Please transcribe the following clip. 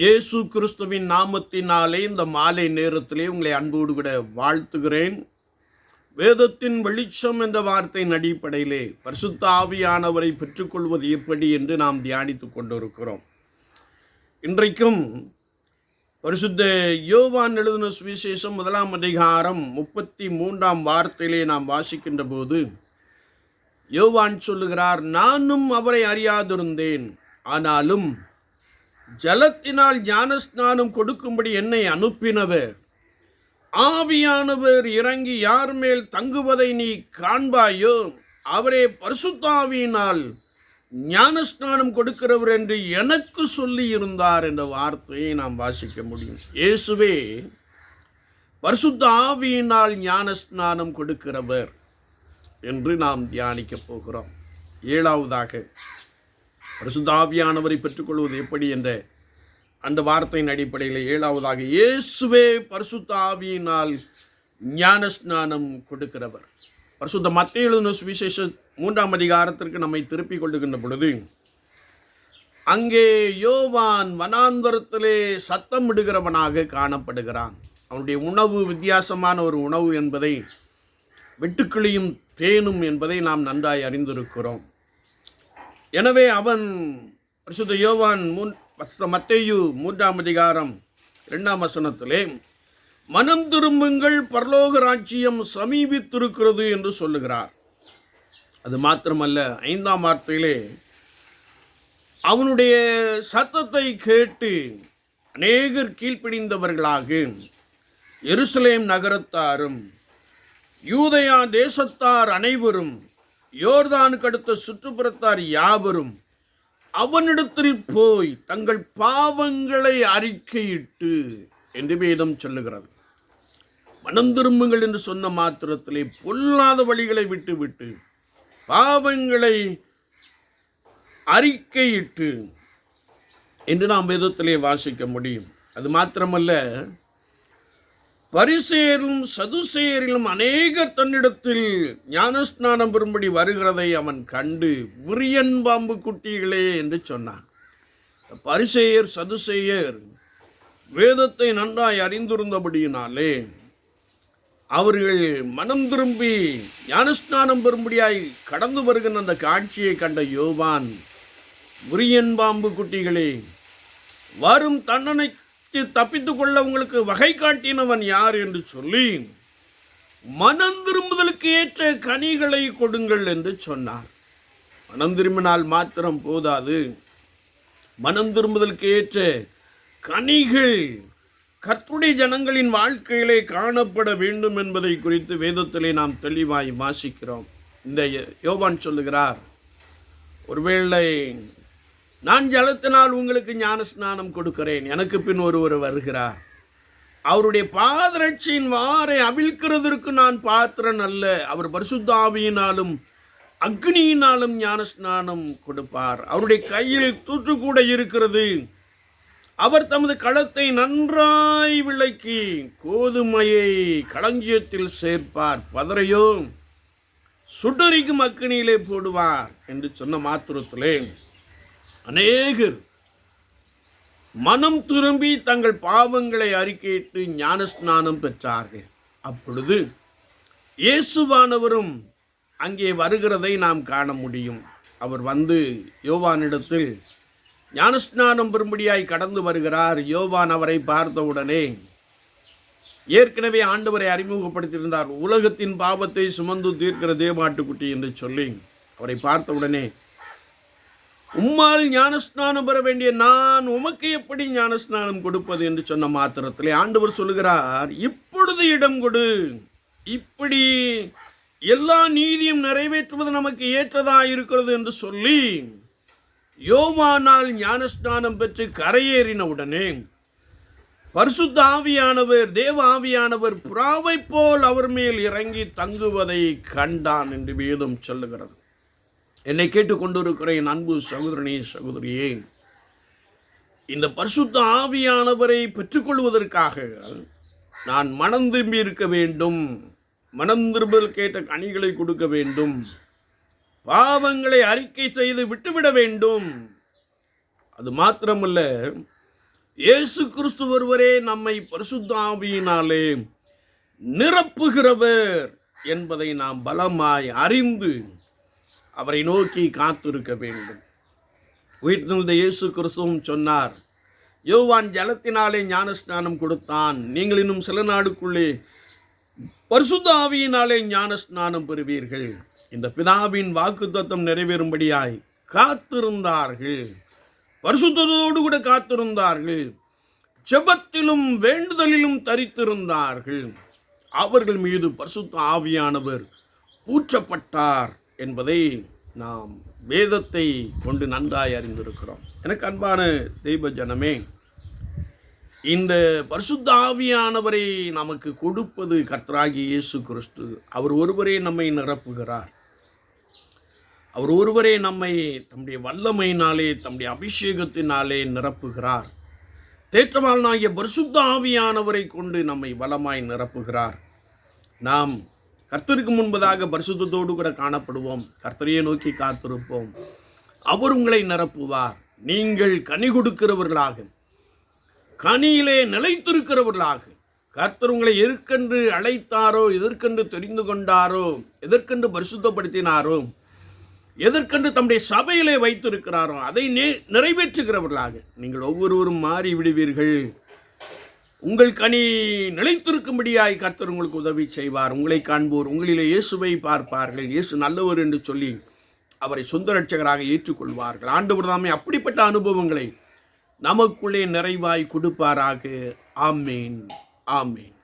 இயேசு கிறிஸ்துவின் நாமத்தினாலே இந்த மாலை நேரத்திலே உங்களை அன்போடு கூட வாழ்த்துகிறேன். வேதத்தின் வெளிச்சம் என்ற வார்த்தையின் அடிப்படையிலே பரிசுத்த ஆவியானவரை பெற்றுக்கொள்வது எப்படி என்று நாம் தியானித்து கொண்டிருக்கிறோம். இன்றைக்கும் பரிசுத்த யோவான் எழுதின சுவிசேஷம் முதலாம் அதிகாரம் முப்பத்தி மூன்றாம் வார்த்தையிலே நாம் வாசிக்கின்ற போது யோவான் சொல்லுகிறார் நானும் அவரை அறியாதிருந்தேன். ஆனாலும் ஜலத்தினால் ஞானஸ்நானம் கொடுக்கும்படி என்னை அனுப்பினவர் ஆவியானவர் இறங்கி யார் மேல் தங்குவதை நீ காண்பாயோ அவரே பரிசுத்தாவியினால் ஞானஸ்நானம் கொடுக்கிறவர் என்று எனக்கு சொல்லி இருந்தார் என்ற வார்த்தையை நாம் வாசிக்க முடியும். இயேசுவே பரிசுத்த ஆவியினால் ஞானஸ்நானம் கொடுக்கிறவர் என்று நாம் தியானிக்கப் போகிறோம். ஏழாவதாக பரிசுத்தாவியானவரை பெற்றுக்கொள்வது எப்படி என்ற அந்த வார்த்தையின் அடிப்படையில் ஏழாவதாக இயேசுவே பரிசுத்தாவியினால் ஞானஸ்நானம் கொடுக்கிறவர். பரிசுத்த மத்திய சுவிசேஷ மூன்றாம் அதிகாரத்திற்கு நம்மை திருப்பிக் கொள்ளுகின்ற பொழுது அங்கே யோவான் வனாந்தரத்திலே சத்தமிடுகிறவனாக காணப்படுகிறான். அவனுடைய உணவு வித்தியாசமான ஒரு உணவு என்பதை வெட்டுக்கிளியும் தேனும் என்பதை நாம் நன்றாய் அறிந்திருக்கிறோம். எனவே அவன் பரிசுத்த யோவான் மூன் மத்தேயு மூன்றாம் அதிகாரம் இரண்டாம் வசனத்திலே மனம் திரும்புங்கள் பரலோக ராஜ்யம் சமீபித்திருக்கிறது என்று சொல்லுகிறார். அது மாத்திரமல்ல ஐந்தாம் வார்த்தையிலே அவனுடைய சத்தத்தை கேட்டு அநேகர் கீழ்ப்பிடிந்தவர்களாக எருசலேம் நகரத்தாரும் யூதயா தேசத்தார் அனைவரும் யோர்தானுக்கு அடுத்த சுற்றுப்புறத்தார் யாவரும் அவனிடத்தில் போய் தங்கள் பாவங்களை அறிக்கையிட்டு என்று வேதம் சொல்லுகிறது. மனம் திரும்புங்கள் என்று சொன்ன மாத்திரத்திலே பொல்லாத வழிகளை விட்டுவிட்டு பாவங்களை அறிக்கையிட்டு என்று நாம் வேதத்திலே வாசிக்க முடியும். அது மாத்திரமல்ல பரிசேரும் சதுசேரிலும் அநேகர் தன்னிடத்தில் ஞானஸ்நானம் பெறும்படி வருகிறதை அவன் கண்டு விரியன் பாம்பு குட்டிகளே என்று சொன்னான். பரிசேயர் சதுசேயர் வேதத்தை நன்றாய் அறிந்திருந்தபடியினாலே அவர்கள் மனம் திரும்பி ஞானஸ்நானம் பெறும்படியாய் கடந்து வருகின்ற அந்த காட்சியை கண்ட யோவான் விரியன் பாம்பு குட்டிகளே வரும் தண்டனை தப்பித்துக் கொள்ள உங்களுக்கு வகை காட்டினவன் யார் என்று சொல்லி மனம் திரும்புதலுக்கு ஏற்ற கனிகளை கொடுங்கள் என்று சொன்னார். மனம் திரும்பினால் மாத்திரம் போதாது. மனம் திரும்புதலுக்கு ஏற்ற கனிகள் கர்த்துடைய ஜனங்களின் வாழ்க்கையிலே காணப்பட வேண்டும் என்பதை குறித்து வேதத்திலே நாம் தெளிவாய் வாசிக்கிறோம். இந்த யோவான் சொல்லுகிறார் ஒருவேளை நான் ஜலத்தினால் உங்களுக்கு ஞான ஸ்நானம் கொடுக்கிறேன். எனக்கு பின் ஒருவர் வருகிறார். அவருடைய பாதரட்சியின் வாரை அவிழ்க்கிறதற்கு நான் பாத்திரன் அல்ல. அவர் பரிசுத்தாவியினாலும் அக்னியினாலும் ஞான ஸ்நானம் கொடுப்பார். அவருடைய கையில் தூற்று கூட இருக்கிறது. அவர் தமது களத்தை நன்றாய் விளக்கி கோதுமையை களஞ்சியத்தில் சேர்ப்பார். பதறையோ சுட்டரிக்கும் அக்னியிலே போடுவார் என்று சொன்ன மாத்திரத்திலே அநேகர் மனம் திரும்பி தங்கள் பாவங்களை அறிக்கையிட்டு ஞானஸ்நானம் பெற்றார்கள். அப்பொழுது இயேசுவானவரும் அங்கே வருகிறதை நாம் காண முடியும். அவர் வந்து யோவானிடத்தில் ஞானஸ்நானம் பெறும்படியாய் கடந்து வருகிறார். யோவான் அவரை பார்த்தவுடனே ஏற்கனவே ஆண்டவரை அறிமுகப்படுத்தியிருந்தார். உலகத்தின் பாவத்தை சுமந்து தீர்க்கிற தேவாட்டுக்குட்டி என்று சொல்லி அவரை பார்த்தவுடனே உம்மால் ஞானஸ்நானம் பெற வேண்டிய நான் உமக்கு எப்படி ஞானஸ்நானம் கொடுப்பது என்று சொன்ன மாத்திரத்திலே ஆண்டவர் சொல்லுகிறார் இப்பொழுது இடம் கொடு. இப்படி எல்லா நீதியும் நிறைவேற்றுவது நமக்கு ஏற்றதா இருக்கிறது என்று சொல்லி யோவானால் ஞானஸ்நானம் பெற்று கரையேறின உடனே பரிசுத்த ஆவியானவர் தேவ ஆவியானவர் புறாவை போல் அவர் மேல் இறங்கி தங்குவதை கண்டான் என்று வேதம் சொல்லுகிறது. என்னை கேட்டுக்கொண்டிருக்கிற என் அன்பு சகோதரனே சகோதரியே இந்த பரிசுத்த ஆவியானவரை பெற்றுக்கொள்வதற்காக நான் மனம் திரும்பி இருக்க வேண்டும். மனம் திரும்பல் கேட்ட கனிகளை கொடுக்க வேண்டும். பாவங்களை அறிக்கை செய்து விட்டுவிட வேண்டும். அது மாத்திரமல்ல இயேசு கிறிஸ்து ஒருவரே நம்மை பரிசுத்தாவியினாலே நிரப்புகிறவர் என்பதை நாம் பலமாய் அறிந்து அவரை நோக்கி காத்திருக்க வேண்டும். உயிர்த்தெழுந்த இயேசு கிறிஸ்துவும் சொன்னார் யோவான் ஜலத்தினாலே ஞானஸ்நானம் கொடுத்தான். நீங்கள் இன்னும் சில நாடுக்குள்ளே பரிசுத்த ஆவியினாலே ஞானஸ்நானம் பெறுவீர்கள். இந்த பிதாவின் வாக்குத்தத்தம் நிறைவேறும்படியாய் காத்திருந்தார்கள். பரிசுத்தோடு கூட காத்திருந்தார்கள். ஜெபத்திலும் வேண்டுதலிலும் தரித்திருந்தார்கள். அவர்கள் மீது பரிசுத்த ஆவியானவர் ஊற்றப்பட்டார். என்பதை நாம் வேதத்தை கொண்டு நன்றாய் அறிந்திருக்கிறோம். எனக்கு அன்பான தெய்வ ஜனமே இந்த பரிசுத்தாவியானவரை நமக்கு கொடுப்பது கர்த்தராகி இயேசு கிறிஸ்து. அவர் ஒருவரே நம்மை நிரப்புகிறார். அவர் ஒருவரே நம்மை தம்முடைய வல்லமையினாலே தம்முடைய அபிஷேகத்தினாலே நிரப்புகிறார். தேற்றவாளனாகிய பரிசுத்த ஆவியானவரை கொண்டு நம்மை வளமாய் நிரப்புகிறார். நாம் கர்த்தருக்கு முன்பதாக பரிசுத்தத்தோடு கூட காணப்படுவோம். கர்த்தரையே நோக்கி காத்திருப்போம். அவர் உங்களை நிரப்புவார். நீங்கள் கனி கொடுக்கிறவர்களாக. கனியிலே நிலைத்திருக்கிறவர்களாக. கர்த்தர் உங்களை எதற்கென்று அழைத்தாரோ எதற்கென்று தெரிந்து கொண்டாரோ எதற்கென்று பரிசுத்தப்படுத்தினாரோ எதற்கென்று தம்முடைய சபையிலே வைத்திருக்கிறாரோ அதை நே நிறைவேற்றுகிறவர்களாக. நீங்கள் ஒவ்வொருவரும் மாறி விடுவீர்கள் உங்கள் கனி நிலைத்திருக்கும்படியாய் கர்த்தர் உங்களுக்கு உதவி செய்வார். உங்களை காண்போர். உங்களிலே இயேசுவை பார்ப்பார்கள். இயேசு நல்லவர் என்று சொல்லி அவரை சொந்த ரட்சகராக ஏற்றுக்கொள்வார்கள். ஆண்டவர் தாமே அப்படிப்பட்ட அனுபவங்களை நமக்குள்ளே நிறைவாய் கொடுப்பாராக. ஆமேன். ஆமேன்.